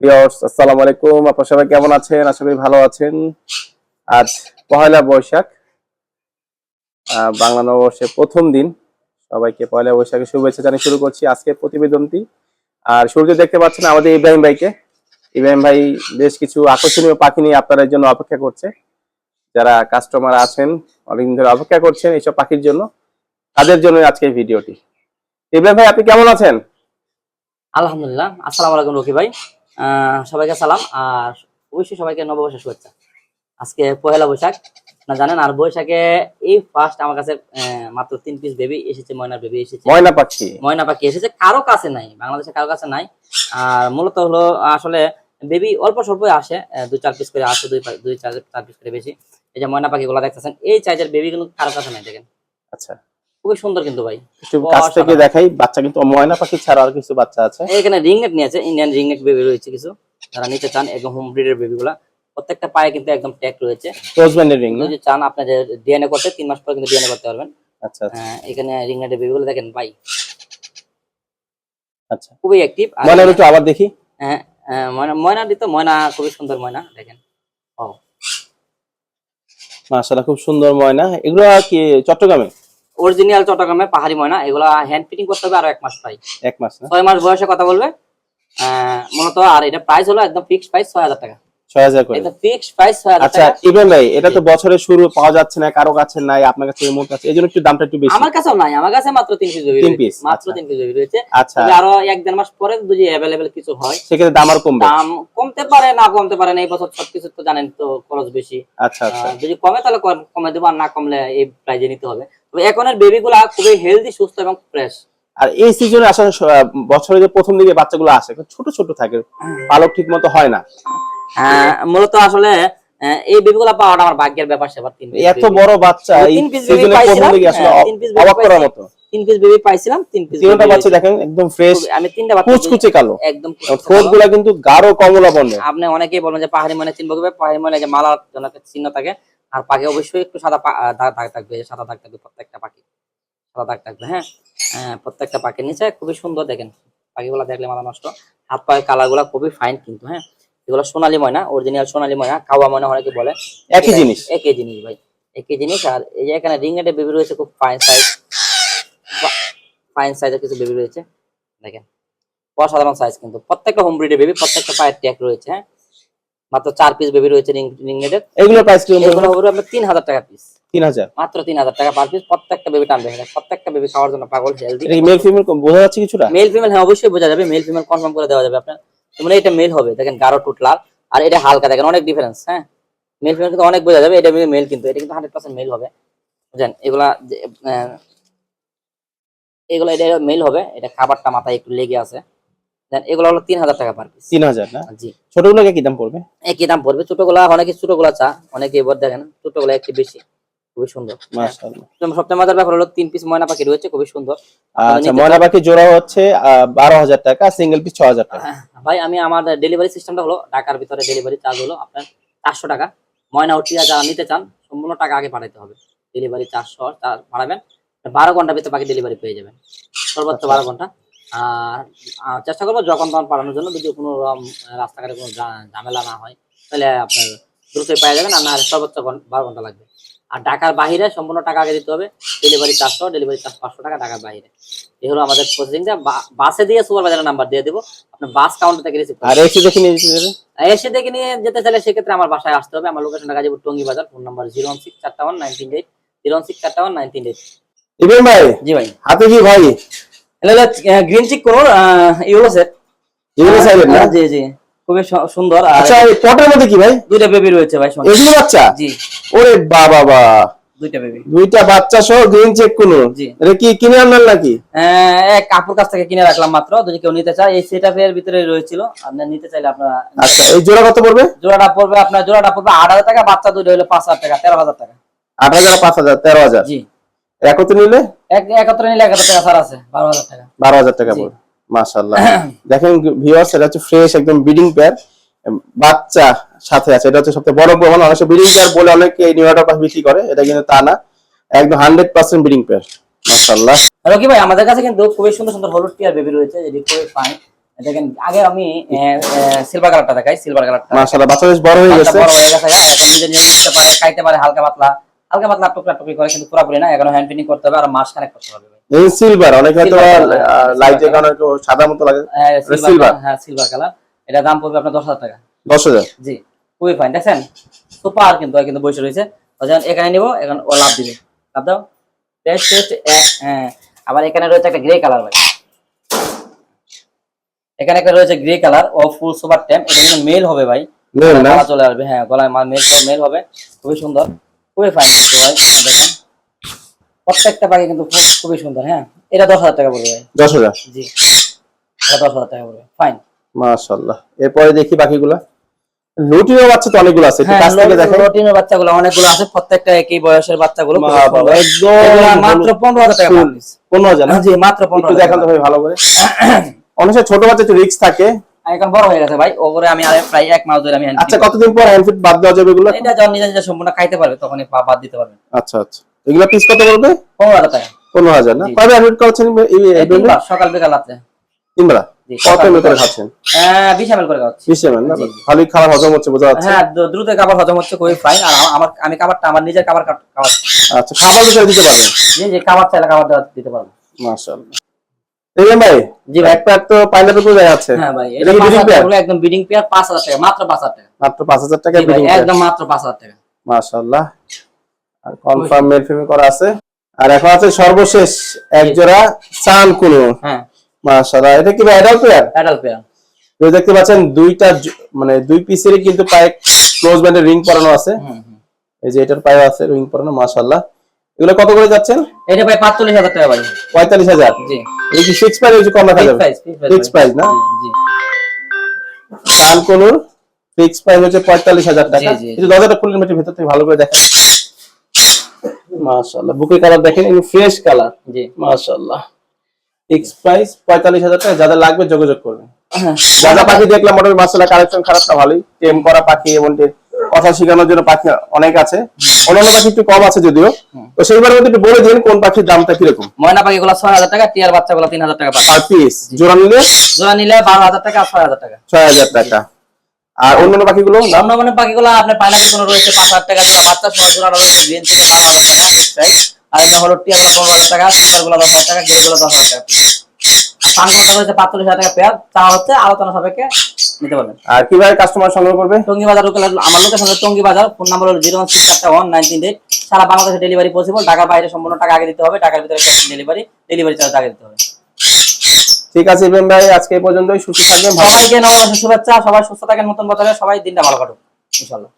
আসসালামু আলাইকুম। আপনারা সবাই কেমন আছেন? আশা করি ভালো আছেন। আজ পহেলা বৈশাখ। বাংলা নববর্ষের প্রথম দিন। সবাইকে পয়লা বৈশাখের শুভেচ্ছা জানিয়ে শুরু করছি আজকের প্রতিবেদনটি। আর শুরুতে দেখতে পাচ্ছেন আমাদের ইব্রাহিম ভাইকে। ইব্রাহিম ভাই বেশ কিছু আকর্ষণীয় পাখি নিয়ে আপনাদের জন্য অপেক্ষা করছে। যারা কাস্টমার আছেন, অনেকদিন ধরে অপেক্ষা করছেন এইসব পাখির জন্য, তাদের জন্য আজকে এই ভিডিওটি। ইব্রাহিম ভাই, আপনি কেমন আছেন? আলহামদুলিল্লাহ। আসসালামু আলাইকুম রকি ভাই। সবাইকে সালাম আর অবশ্যই সবাইকে নববর্ষের শুভেচ্ছা। আজকে পহেলা বৈশাখ না জানেন আর বৈশাখে এই ফার্স্ট আমার কাছে মাত্র তিন পিস বেবি এসেছে ময়নার বেবি এসেছে। ময়না পাখি। ময়না পাখি এসেছে কারও কাছে নাই বাংলাদেশে কারও কাছে নাই। আর মূলত হলো আসলে বেবি অল্প স্বল্পই আসে দুই চার পিস করে আসে দুই দুই চার চার পিস করে বেশি। এই যে ময়না পাখিগুলো দেখতেছেন এই চাইজের বেবি কিন্তু কারও কাছে নাই দেখেন। আচ্ছা। খুবই সুন্দর কিন্তু ভাই। একটু কাছ থেকে দেখাই বাচ্চা কিন্তু ময়না পাখি ছাড়া আর কিছু বাচ্চা আছে। এখানে রিংনেট নিয়েছে ইন্ডিয়ান রিংনেট বেবি রয়েছে কিছু। যারা নিতে চান একদম হোম ব্রিডের বেবিগুলা প্রত্যেকটা পায়ে কিন্তু একদম ট্যাগ রয়েছে। রোজম্যানের রিং যদি চান আপনাদের ডিএনএ করতে তিন মাস পর কিন্তু ডিএনএ করতে পারবেন। আচ্ছা আচ্ছা। এখানে রিংনেটের বেবিগুলো দেখেন ভাই। আচ্ছা। খুবই অ্যাক্টিভ ময়না একটু আবার দেখি। ময়না ময়না দিত ময়না খুবই সুন্দর ময়না দেখেন। ও মাশাআল্লাহ খুব সুন্দর ময়না। এগুলো কি চট্টগ্রামে? অরিজিনাল চট্টগ্রামের পাহাড়ি ময়না এগুলা হ্যান্ড ফিটিং করতে হবে আরও এক মাস প্রায় এক মাস ছয় মাস বয়সে কথা বলবে। মূলত আর এটা প্রাইস হলো একদম ফিক্সড প্রাইস ছয় হাজার টাকা। ভাই আমার কাছেও নাই আমার কাছে মাত্র তিন পিস মাত্র। তিন পিস রয়েছে। আরও এক দেড় মাস পরে যদি অ্যাভেলেবেল কিছু হয় সেক্ষেত্রে দাম আর কমবে। দাম কমতে পারে না কমতে পারে না এই বছর সবকিছু তো জানেন তো খরচ বেশি। আচ্ছা আচ্ছা। যদি কমে তাহলে কম- দেবো আর না কমলে এই প্রাইজে নিতে হবে। এখনের বেবি গুলা খুবই হেলদি সুস্থ এবং ফ্রেশ আর এই সিজনে আসলে বছরের যে প্রথম দিকে বাচ্চাগুলো আসে ছোট ছোট থাকে পালক ঠিক মতো হয় না। মূলত আসলে এই বেবি পাওয়াটা আমার ভাগ্যের ব্যাপার সেবার তিন এত বড় বাচ্চা তিন baby সিজনে প্রথম পাইছিলাম, হ্যাঁ, তিন piece অবাক করার মতো। তিন পিস বেবি পাইছিলাম তিন পিস তিনটা বাচ্চা দেখেন একদম ফ্রেশ আমি তিনটা বাচ্চা কুচকুচে কালো। একদম কিন্তু গাঢ় কমলা বর্ণের আপনি অনেকেই বলেন যে পাহাড়ি মানে চিনবো কীভাবে? পাহাড়ি মানে যে মালার চিহ্ন থাকে আর পাখি অবশ্যই একটু সাদা দাগ থাকবে সাদা দাগ থাকবে প্রত্যেকটা পাখি। সাদা দাগ থাকবে হ্যাঁ? আহ, প্রত্যেকটা পাখির নিচে খুবই সুন্দর দেখেন। পাখিগুলো দেখলে মাথা নষ্ট। হাত পায়ের কালারগুলা খুবই ফাইন কিন্তু হ্যাঁ? এগুলো সোনালী ময়না অরিজিনাল সোনালী ময়না কাওয়া ময়না অনেকে বলে। একই জিনিস। একই জিনিস ভাই একই জিনিস। আর এই যে এখানে রিংনেটের বেবি রয়েছে খুব ফাইন সাইজ ফাইন সাইজের কিছু বেবি রয়েছে। দেখেন অসাধারণ সাইজ কিন্তু। প্রত্যেকটা হোম ব্রিডের বেবি প্রত্যেকটা পায়ের ট্যাগ রয়েছে হ্যাঁ? মাত্র চার পিস বেবি রয়েছে রিংনেটের এগুলোর প্রাইস কি এগুলো হবে আপনার তিন হাজার টাকা পিস তিন হাজার? মাত্র তিন হাজার টাকা পার পিস প্রত্যেকটা বেবি টানবে এখানে। প্রত্যেকটা বেবি খাওয়ার জন্য পাগল হেলদি মেল ফিমেল বোঝা যাচ্ছে কিছুটা? মেল ফিমেল হ্যাঁ অবশ্যই বোঝা যাবে। মেল ফিমেল কনফার্ম করে দেওয়া যাবে আপনার। মানে এটা মেল হবে। দেখেন গাঢ় টুট লাল আর এটা হালকা দেখেন অনেক ডিফারেন্স হ্যাঁ? মেল ফিমেল কিন্তু অনেক বোঝা যাবে। এটা মেল কিন্তু। এটা কিন্তু হান্ড্রেড পার্সেন্ট মেল হবে। বুঝলেন? এগুলা এগুলো এটা মেল হবে। এটা খাবারটা মাথায় একটু লেগে আছে। দেন এগুলো হলো তিন হাজার টাকা পার পিস তিন হাজার না? জি। ছোটগুলোকে কি দাম পড়বে? একই দাম পড়বে। ছোটগুলা অনেকে ছোটগুলা চা অনেকে এবার দেখেন ছোটগুলা একটু বেশি খুবই সুন্দর। হ্যাঁ। সবচেয়ে মজার ব্যাপার হলো তিন পিস ময়না পাখি রয়েছে খুবই সুন্দর। আচ্ছা ময়না পাখি জোড়া হচ্ছে বারো হাজার টাকা সিঙ্গেল পিস ছ হাজার টাকা। ভাই আমি আমার ডেলিভারি সিস্টেমটা হলো ঢাকার ভিতরে ডেলিভারি চার্জ হলো আপনার চারশো টাকা। ময়না উঠিয়া যারা নিতে চান সম্পূর্ণ টাকা আগে পাঠাতে হবে। ডেলিভারি চারশো চার পাঠাবেন বারো ঘণ্টার ভিতরে বাকি ডেলিভারি পেয়ে যাবেন। সর্বোচ্চ আচ্ছা। বারো ঘণ্টা। আর চেষ্টা করব যখন তখন পাঠানোর জন্য যদি কোনো রকম রাস্তাঘাটে কোনো ঝামেলা না হয় তাহলে আপনার দ্রুতই পেয়ে যাবেন আর না সর্বোচ্চ বারো ঘণ্টা লাগবে। আর ঢাকার বাহিরে সম্পূর্ণ টাকা আগে দিতে হবে ডেলিভারি চারশো ডেলিভারি চার্জ পাঁচশো টাকা ঢাকার বাইরে এই হলো আমাদের প্রসেসিংটা বাসে দিয়ে সুপার বাজারের নাম্বার দিয়ে দেবো। আপনার বাস কাউন্টার থেকে রিসিভ আর এসে দেখে নিয়ে যেতে এসে দেখে নিয়ে যেতে চাইলে সেক্ষেত্রে আমার বাসায় আসতে হবে। আমার লোকেশনটা Gazipur Tongi Bazar phone number zero one six চারটা one nineteen eight zero one six চারটা ওয়ান নাইনটিন এইট ইব্রাহিম ভাই জি ভাই। হাতে কি ভাই গ্রিন চিক কোন ইউলো সেট এগুলো সাইবেন না? জি জি। খুবই সুন্দর আচ্ছা এই পটের মধ্যে কি ভাই? দুইটা বেবি রয়েছে ভাই এগুলো বাচ্চা? জি। ওরে বাবা বা। দুইটা বেবি দুইটা বাচ্চা সহ গ্রিন চেক কোনো এটা কি কিনে আনলেন নাকি? এক কাপুর কাছ থেকে কিনে রাখলাম মাত্র যদি কেউ নিতে চায় এই সেটআপের ভিতরে রয়েছিল নিতে চাইলে আপনারা আচ্ছা এই জোড়া কত পড়বে? জোড়াটা পড়বে আপনার জোড়াটা পড়বে আট হাজার টাকা বাচ্চা দুইটা হলো পাঁচ হাজার টাকা তেরো হাজার টাকা। আট হাজার পাঁচ হাজার তেরো হাজার। জি। একত্রে নিলে? একত্রে নিলে টাকা ছাড় আছে বারো হাজার টাকা। বারো হাজার টাকা জি। পড়বে। মাশাল্লাহ দেখেন ভিউয়ার্স এটা হচ্ছে ফ্রেশ একদম ব্রিডিং পেয়ার বাচ্চা সাথে আছে এটা হচ্ছে সবথেকে বড় প্রমাণ। অনেক ব্রিডিং পেয়ার বলে অনেকে নিউটা বিক্রি করে এটা কিন্তু তা না। একদম হান্ড্রেড পার্সেন্ট ব্রিডিং পেয়ার মাশাল্লাহ রকি ভাই আমাদের কাছে কিন্তু খুবই সুন্দর সুন্দর হলুদ টিয়ার বেবি রয়েছে যেটি খুবই ফাইন দেখেন আগে আমি সিলভার কালারটা দেখাই সিলভার কালারটা মাশাআল্লাহ বাচ্চা বেশ বড় হয়ে গেছে। বড় হয়ে গেছে এখন নিজে উঠতে পারে খাইতে পারে হালকা পাতলা হালকা পাতলা টুকরা টুকরি করে কিন্তু পুরোপুরি না এখন হ্যান্ড ফিনিং করতে হবে আর মাস কানেক্ট করতে হবে। এই সিলভার অনেক হয়তো লাইট silver কারণে একটু সাদা মতো লাগে। হ্যাঁ, সিলভার হ্যাঁ সিলভার কালার এটা দাম পড়বে আপনার দশ হাজার টাকা। দশ হাজার? জি খুবই ফাইন দেখছেন? সুপার কিন্তু কিন্তু বসে রয়েছে। যখন এখানে নিবো এখন ও লাভ দিবে। লাভ দাও। টেস্ট টেস্ট হ্যাঁ। আবার এখানে রয়েছে একটা গ্রে কালার ভাই। এখানে একটা রয়েছে গ্রে কালার ও ফুল সুপার ট্যাম এটা কিন্তু মেল হবে ভাই। নেন না? চলে আসবে হ্যাঁ গলায় মেল মেল হবে। খুবই সুন্দর। খুবই ফাইন ভাই দেখেন। প্রত্যেকটা পাখি কিন্তু খুব খুবই সুন্দর হ্যাঁ? এটা দশ হাজার টাকা পড়বে দশ হাজার? জি। এটা দশ হাজার টাকা পড়বে ফাইন মাশাআল্লাহ। এরপরে দেখি বাকিগুলা। লুটিনো বাচ্চা তো অনেকগুলো আছে হ্যাঁ কাছ থেকে বাচ্চাগুলো অনেকগুলো আছে প্রত্যেকটা একই বয়সের বাচ্চাগুলো একদম মাত্র হলুদ পনেরো হাজার টাকা হাজার না? জি মাত্র পনেরো একটু দেখান তো ভাই ভালো করে। অনেক ছোট বাচ্চা একটু রিস্ক থাকে। এখন বড় হয়ে গেছে ভাই ওপরে আমি প্রায় এক মাস ধরে আমি আচ্ছা কতদিন পর হ্যান্ড ফিট বাদ দেওয়া যাবে এগুলো? এটা যখন নিজে নিজে সম্পূর্ণ খাইতে পারবে তখনই বাদ দিতে পারবে। আচ্ছা আচ্ছা। এগুলো পিস কত পড়বে? পনেরো টাকা। পনেরো হাজার না? জি। অ্যাডমিট করছেন এই- এই এই এই তিনবার, সকাল বিকাল রাত্রে। তিনবেলা? কত এমএল করে খাচ্ছেন? হ্যাঁ বিশ এমএল করে খাওয়াচ্ছি। বিশ এমএল না? জি, জি। খাবার হজম হচ্ছে বোঝা যাচ্ছে। হ্যাঁ দ্রুত খাবার হজম হচ্ছে খুবই ফাইন আর আমার আমি খাবারটা আমার নিজের খাবার খাবার আচ্ছা খাবার দিতে পারবেন। জি জি খাবার চাইলে খাবার দিতে পারব। মাশাআল্লাহ। এই ভাই জি ভাই। এক প্যাক তো পাইনাপেল করে যাচ্ছে হ্যাঁ ভাই এটা এটা কি পাঁচ breeding হাজার pair? টাকা করে একদম বিডিং পেয়ার পাঁচ হাজার টাকা মাত্র পাঁচ হাজার টাকা। মাত্র পাঁচ হাজার টাকা জি ভাই, একদম মাত্র পাঁচ হাজার টাকা। মাশাআল্লাহ। আর কনফার্ম মেল ফিমেল করা আছে। আর এখন আছে সর্বশেষ এক জোড়া চান কুনু। হ্যাঁ। মাশাআল্লাহ এটা কি ভাই অ্যাডাল্ট পেয়ার অ্যাডাল্ট পেয়ার এই দেখতে পাচ্ছেন দুইটা মানে দুই পিসেরই কিন্তু পায়ে ক্লোজ ব্যান্ডের রিং পরানো আছে। এই যে এটার পায়ে আছে রিং পরানো মাশাআল্লাহ। এগুলো কত করে যাচ্ছেন? এটা ভাই পাঁচচল্লিশ হাজার টাকা ভাই পঁয়তাল্লিশ হাজার। জি। এই কি ফিক্স প্রাইস হচ্ছে কম রাখা ফিক্স যাবে প্রাইস ফিক্স প্রাইস না? জি ফিক্স প্রাইস হচ্ছে পঁয়তাল্লিশ হাজার টাকা। দরজাটা খুলে মেটে ভেতর থেকে ভালো করে দেখেন। মাশাআল্লাহ বুকের কালার দেখেন ফ্রেশ কালার জি। মাশাআল্লাহ। ফিক্স প্রাইস পঁয়তাল্লিশ হাজার টাকা যাদের লাগবে যোগাযোগ করবেন। হ্যাঁ। যারা পাখি দেখলাম মোটামুটি মাসালা কালেকশন খারাপ না ভালোই। টেম করা পাখি এবং টে- কথা শেখানোর জন্য পাখি অনেক আছে। অন্যান্য পাখি একটু কম আছে যদিও। তো সেইবার মধ্যে একটু বলে দিন কোন পাখির দামটা কীরকম? ময়না পাখি গুলো ছয় হাজার টাকা টিয়ার বাচ্চা গুলো তিন হাজার টাকা পার পিস জোড়া নিলে? জোড়া নিলে বারো হাজার টাকা ছয় হাজার টাকা। ছয় হাজার টাকা। আর অন্যান্য পাখিগুলো? অন্য মানে পাখি গুলো আপনার রয়েছে পাঁচ হাজার টাকা জোড়া। বাচ্চা সময় জোড়া রয়েছে গ্রিন থেকে বারো হাজার টাকা আর হলো টিয়ারগুলো পনেরো হাজার টাকা সুপারগুলো দশ হাজার টাকা গেরগুলো দশ হাজার টাকা piece। আর পানগুলো পাঁচচল্লিশ হাজার টাকা পেয়ার চা হচ্ছে আলোচনা সাপেক্ষে নিতে পারবেন। আর কীভাবে কাস্টমার সংগ্রহ করবে? টঙ্গি বাজার আমার লোকেশন হলো টঙ্গি বাজার ফোন নাম্বার হলো জিরো ওয়ান সিক্স চারটা ওয়ান নাইন তিন এইট সারা বাংলাদেশে ডেলিভারি পসিবল ঢাকার বাইরে সম্পূর্ণ টাকা আগে দিতে হবে ঢাকার ভিতরে ডেলিভারি ডেলিভারি চার্জ আগে দিতে হবে। ঠিক আছে ইব্রাহিম ভাই আজকে এই পর্যন্তই সুস্থ থাকবেন সবাইকে নববর্ষের শুভেচ্ছা সবাই সুস্থ থাকেন নতুন বছরে সবাই দিনটা ভালো কাটুক ইনশাল্লাহ